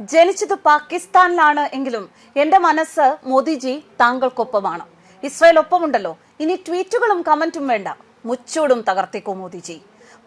ജനിച്ചത് പാകിസ്ഥാനിലാണ് എങ്കിലും എന്റെ മനസ്സ് മോദിജി താങ്കൾക്കൊപ്പമാണ്. ഇസ്രായേൽ ഒപ്പമുണ്ടല്ലോ ഇനി ട്വീറ്റുകളും കമന്റും വേണ്ട. മുച്ചൂടും തകർത്തേക്കോ Modiji.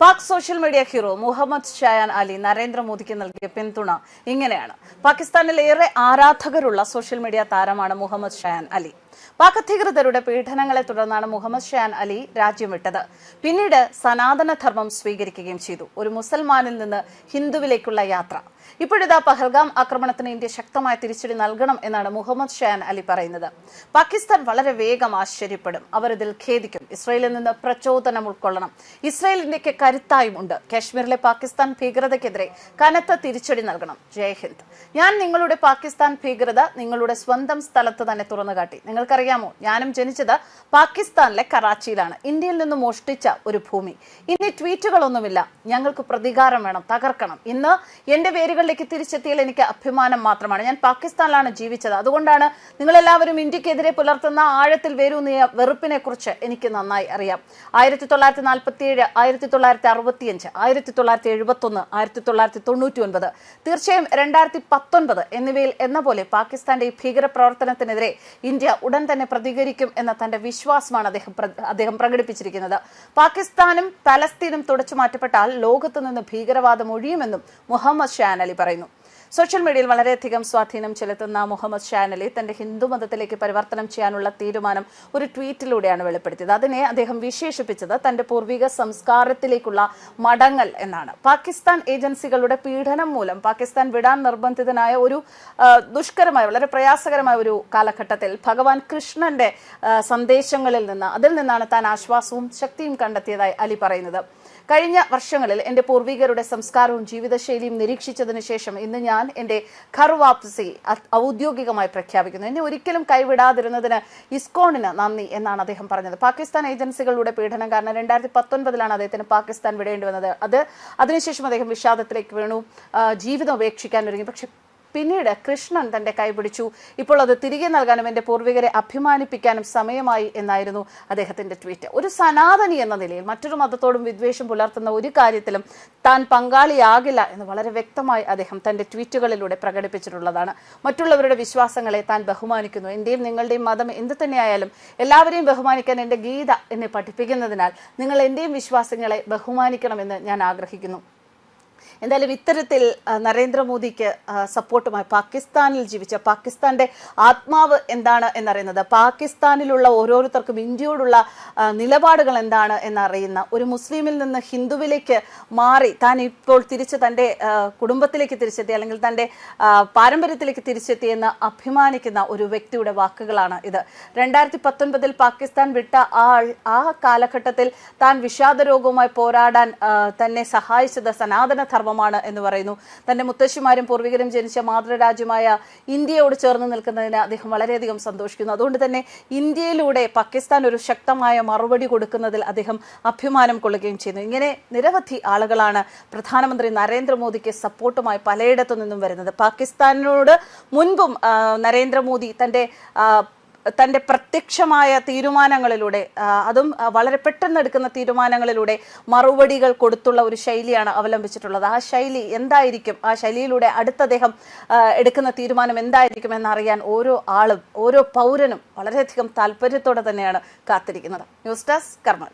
Pak social media hero Muhammad Shayan Ali നരേന്ദ്രമോദിക്ക് നൽകിയ പിന്തുണ ഇങ്ങനെയാണ്. പാകിസ്ഥാനിൽ ഏറെ ആരാധകരുള്ള സോഷ്യൽ മീഡിയ താരമാണ് മുഹമ്മദ് ഷയാൻ അലി. പാക് അധികൃതരുടെ പീഡനങ്ങളെ തുടർന്നാണ് മുഹമ്മദ് ഷാൻ അലി രാജ്യം വിട്ടത്. പിന്നീട് സനാതനധർമ്മം സ്വീകരിക്കുകയും ചെയ്തു. ഒരു മുസൽമാനിൽ നിന്ന് ഹിന്ദുവിലേക്കുള്ള യാത്ര. ഇപ്പോഴിതാ പഹൽഗാം ആക്രമണത്തിന് ഇന്ത്യ ശക്തമായ തിരിച്ചടി നൽകണം എന്നാണ് മുഹമ്മദ് ഷാൻ അലി പറയുന്നത്. പാകിസ്ഥാൻ വളരെ വേഗം ആശ്ചര്യപ്പെടും. അവർ ഇതിൽ ഖേദിക്കും. ഇസ്രയേലിൽ നിന്ന് പ്രചോദനം ഉൾക്കൊള്ളണം. ഇസ്രയേൽ ഇന്ത്യയ്ക്ക് കരുത്തായും ഉണ്ട്. കാശ്മീരിലെ പാകിസ്ഥാൻ ഭീകരതയ്ക്കെതിരെ കനത്ത തിരിച്ചടി നൽകണം. ജയ് ഹിന്ദ്. ഞാൻ നിങ്ങളുടെ പാകിസ്ഥാൻ ഭീകരത നിങ്ങളുടെ സ്വന്തം സ്ഥലത്ത് തന്നെ തുറന്നു കാട്ടി നിങ്ങൾക്കറിയാമോ? ഞാനും ജനിച്ചത് പാകിസ്ഥാനിലെ കറാച്ചിയിലാണ്. ഇന്ത്യയിൽ നിന്ന് മോഷ്ടിച്ച ഒരു ഭൂമി. ഇനി ട്വീറ്റുകളൊന്നുമില്ല. ഞങ്ങൾക്ക് പ്രതികാരം വേണം തകർക്കണം. ഇന്ന് എന്റെ വേരുകളിലേക്ക് തിരിച്ചെത്തിയാൽ എനിക്ക് അഭിമാനം മാത്രമാണ്. ഞാൻ പാകിസ്ഥാനിലാണ് ജീവിച്ചത്. അതുകൊണ്ടാണ് നിങ്ങളെല്ലാവരും ഇന്ത്യക്കെതിരെ പുലർത്തുന്ന ആഴത്തിൽ വേരൂന്നിയ വെറുപ്പിനെ കുറിച്ച് എനിക്ക് നന്നായി അറിയാം. ആയിരത്തി തൊള്ളായിരത്തി നാൽപ്പത്തി ഏഴ് ആയിരത്തി തൊള്ളായിരത്തി അറുപത്തിയഞ്ച് ആയിരത്തി തൊള്ളായിരത്തി എഴുപത്തൊന്ന് ആയിരത്തി തൊള്ളായിരത്തി തൊണ്ണൂറ്റി ഒൻപത് തീർച്ചയായും രണ്ടായിരത്തി പത്തൊൻപത് എന്നിവയിൽ എന്ന പോലെ പാകിസ്ഥാന്റെ ഈ ഭീകര പ്രവർത്തനത്തിനെതിരെ ഇന്ത്യ ഉടൻ തന്നെ പ്രതികരിക്കും എന്ന തന്റെ വിശ്വാസമാണ് അദ്ദേഹം അദ്ദേഹം പ്രകടിപ്പിച്ചിരിക്കുന്നത്. പാകിസ്ഥാനും പലസ്തീനും തുടച്ചു മാറ്റപ്പെട്ടാൽ ലോകത്തു നിന്ന് ഭീകരവാദം ഒഴിയുമെന്നും മുഹമ്മദ് ഷാൻ അലി പറയുന്നു. സോഷ്യൽ മീഡിയയിൽ വളരെയധികം സ്വാധീനം ചെലുത്തുന്ന മുഹമ്മദ് ഷാനലി തന്റെ ഹിന്ദു മതത്തിലേക്ക് പരിവർത്തനം ചെയ്യാനുള്ള തീരുമാനം ഒരു ട്വീറ്റിലൂടെയാണ് വെളിപ്പെടുത്തിയത്. അതിനെ അദ്ദേഹം വിശേഷിപ്പിച്ചത് തന്റെ പൂർവിക സംസ്കാരത്തിലേക്കുള്ള മടങ്ങൽ എന്നാണ്. പാകിസ്ഥാൻ ഏജൻസികളുടെ പീഡനം മൂലം പാകിസ്ഥാൻ വിടാൻ നിർബന്ധിതനായ ഒരു ദുഷ്കരമായ വളരെ പ്രയാസകരമായ ഒരു കാലഘട്ടത്തിൽ ഭഗവാൻ കൃഷ്ണന്റെ സന്ദേശങ്ങളിൽ നിന്ന് അതിൽ നിന്നാണ് താൻ ആശ്വാസവും ശക്തിയും കണ്ടെത്തിയതായി അലി പറയുന്നത്. കഴിഞ്ഞ വർഷങ്ങളിൽ എന്റെ പൂർവികരുടെ സംസ്കാരവും ജീവിതശൈലിയും നിരീക്ഷിച്ചതിന് ശേഷം ഇന്ന് ഞാൻ എന്റെ ഘർ വാപ്സി ഔദ്യോഗികമായി പ്രഖ്യാപിക്കുന്നു. എന്നെ ഒരിക്കലും കൈവിടാതിരുന്നതിന് ഇസ്കോണിന് നന്ദി എന്നാണ് അദ്ദേഹം പറഞ്ഞത്. പാകിസ്ഥാൻ ഏജൻസികളുടെ പീഡനം കാരണം രണ്ടായിരത്തി പത്തൊൻപതിലാണ് അദ്ദേഹത്തിന് പാകിസ്ഥാൻ വിടേണ്ടി വന്നത്. അത് അതിനുശേഷം അദ്ദേഹം വിഷാദത്തിലേക്ക് വീണു. ജീവിതം ഉപേക്ഷിക്കാൻ ഒരുങ്ങി. പക്ഷെ പിന്നീട് കൃഷ്ണൻ തന്റെ കൈപിടിച്ചു ഇപ്പോൾ അത് തിരികെ നൽകാനും എന്റെ പൂർവികരെ അഭിമാനിപ്പിക്കാനും സമയമായി എന്നായിരുന്നു അദ്ദേഹത്തിന്റെ ട്വീറ്റ്. ഒരു സനാതനി എന്ന നിലയിൽ മറ്റൊരു മതത്തോടും വിദ്വേഷം പുലർത്തുന്ന ഒരു കാര്യത്തിലും താൻ പങ്കാളിയാകില്ല എന്ന് വളരെ വ്യക്തമായി അദ്ദേഹം തന്റെ ട്വീറ്റുകളിലൂടെ പ്രകടിപ്പിച്ചിട്ടുള്ളതാണ്. മറ്റുള്ളവരുടെ വിശ്വാസങ്ങളെ താൻ ബഹുമാനിക്കുന്നു. എന്റെയും നിങ്ങളുടെയും മതം എന്ത് തന്നെയായാലും എല്ലാവരെയും ബഹുമാനിക്കാൻ എന്റെ ഗീത എന്നെ പഠിപ്പിക്കുന്നതിനാൽ നിങ്ങൾ എന്റെയും വിശ്വാസങ്ങളെ ബഹുമാനിക്കണമെന്ന് ഞാൻ ആഗ്രഹിക്കുന്നു. എന്തായാലും ഇത്തരത്തിൽ നരേന്ദ്രമോദിക്ക് സപ്പോർട്ടുമായി പാകിസ്ഥാനിൽ ജീവിച്ച പാകിസ്ഥാന്റെ ആത്മാവ് എന്താണ് എന്നറിയുന്നത്? പാകിസ്ഥാനിലുള്ള ഓരോരുത്തർക്കും ഇന്ത്യയോടുള്ള നിലപാടുകൾ എന്താണ് എന്നറിയുന്ന ഒരു മുസ്ലിമിൽ നിന്ന് ഹിന്ദുവിലേക്ക് മാറി താൻ ഇപ്പോൾ തിരിച്ച് തന്റെ കുടുംബത്തിലേക്ക് തിരിച്ചെത്തി അല്ലെങ്കിൽ തന്റെ പാരമ്പര്യത്തിലേക്ക് തിരിച്ചെത്തി എന്ന് അഭിമാനിക്കുന്ന ഒരു വ്യക്തിയുടെ വാക്കുകളാണ് ഇത്. രണ്ടായിരത്തി പത്തൊൻപതിൽ പാകിസ്ഥാൻ വിട്ട ആൾ ആ കാലഘട്ടത്തിൽ താൻ വിഷാദ രോഗവുമായി പോരാടാൻ തന്നെ സഹായിച്ചത് സനാതന ധർമ്മമാണ് എന്ന് പറയുന്നു. തന്റെ മുത്തശ്ശിമാരും പൂർവികരും ജനിച്ച മാതൃരാജ്യമായ ഇന്ത്യയോട് ചേർന്ന് നിൽക്കുന്നതിന് അദ്ദേഹം വളരെയധികം സന്തോഷിക്കുന്നു. അതുകൊണ്ട് തന്നെ ഇന്ത്യയിലൂടെ പാകിസ്ഥാൻ ഒരു ശക്തമായ മറുപടി കൊടുക്കുന്നതിൽ അദ്ദേഹം അഭിമാനം കൊള്ളുകയും ചെയ്യുന്നു. ഇങ്ങനെ നിരവധി ആളുകളാണ് പ്രധാനമന്ത്രി നരേന്ദ്രമോദിക്ക് സപ്പോർട്ടുമായി പലയിടത്തു നിന്നും വരുന്നത്. പാകിസ്ഥാനോട് മുൻപും നരേന്ദ്രമോദി തന്റെ ആ, തന്റെ പ്രത്യക്ഷമായ തീരുമാനങ്ങളിലൂടെ അതും വളരെ പെട്ടെന്ന് എടുക്കുന്ന തീരുമാനങ്ങളിലൂടെ മറുപടികൾ കൊടുത്തുള്ള ഒരു ശൈലിയാണ് അവലംബിച്ചിട്ടുള്ളത്. ആ ശൈലി എന്തായിരിക്കും? ആ ശൈലിയിലൂടെ അടുത്ത അദ്ദേഹം എടുക്കുന്ന തീരുമാനം എന്തായിരിക്കും എന്നറിയാൻ ഓരോ ആളും ഓരോ പൗരനും വളരെയധികം താല്പര്യത്തോടെ തന്നെയാണ് കാത്തിരിക്കുന്നത്. ന്യൂസ് ഡെസ്ക് കർമ്മ